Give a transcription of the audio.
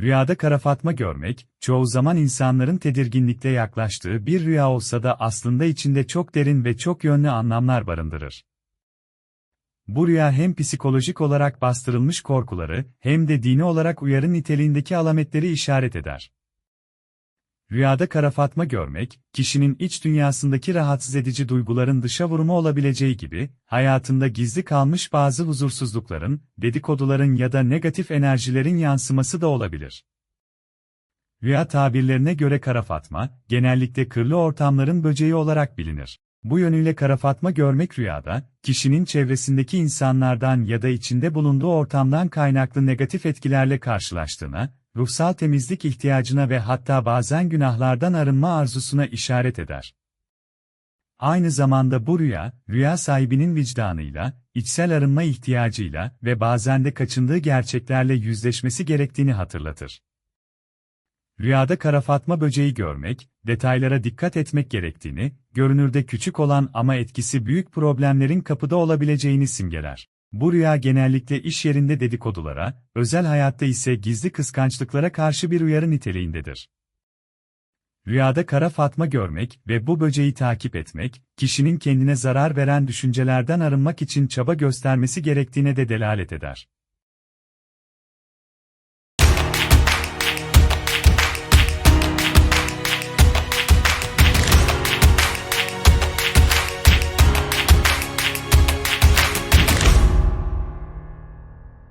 Rüyada kara fatma görmek, çoğu zaman insanların tedirginlikle yaklaştığı bir rüya olsa da aslında içinde çok derin ve çok yönlü anlamlar barındırır. Bu rüya hem psikolojik olarak bastırılmış korkuları, hem de dini olarak uyarı niteliğindeki alametleri işaret eder. Rüyada kara fatma görmek, kişinin iç dünyasındaki rahatsız edici duyguların dışa vurumu olabileceği gibi, hayatında gizli kalmış bazı huzursuzlukların, dedikoduların ya da negatif enerjilerin yansıması da olabilir. Rüya tabirlerine göre kara fatma, genellikle kırlı ortamların böceği olarak bilinir. Bu yönüyle kara fatma görmek rüyada, kişinin çevresindeki insanlardan ya da içinde bulunduğu ortamdan kaynaklı negatif etkilerle karşılaştığına, ruhsal temizlik ihtiyacına ve hatta bazen günahlardan arınma arzusuna işaret eder. Aynı zamanda bu rüya, rüya sahibinin vicdanıyla, içsel arınma ihtiyacıyla ve bazen de kaçındığı gerçeklerle yüzleşmesi gerektiğini hatırlatır. Rüyada kara fatma böceği görmek, detaylara dikkat etmek gerektiğini, görünürde küçük olan ama etkisi büyük problemlerin kapıda olabileceğini simgeler. Bu rüya genellikle iş yerinde dedikodulara, özel hayatta ise gizli kıskançlıklara karşı bir uyarı niteliğindedir. Rüyada kara fatma görmek ve bu böceği takip etmek, kişinin kendine zarar veren düşüncelerden arınmak için çaba göstermesi gerektiğine de delalet eder.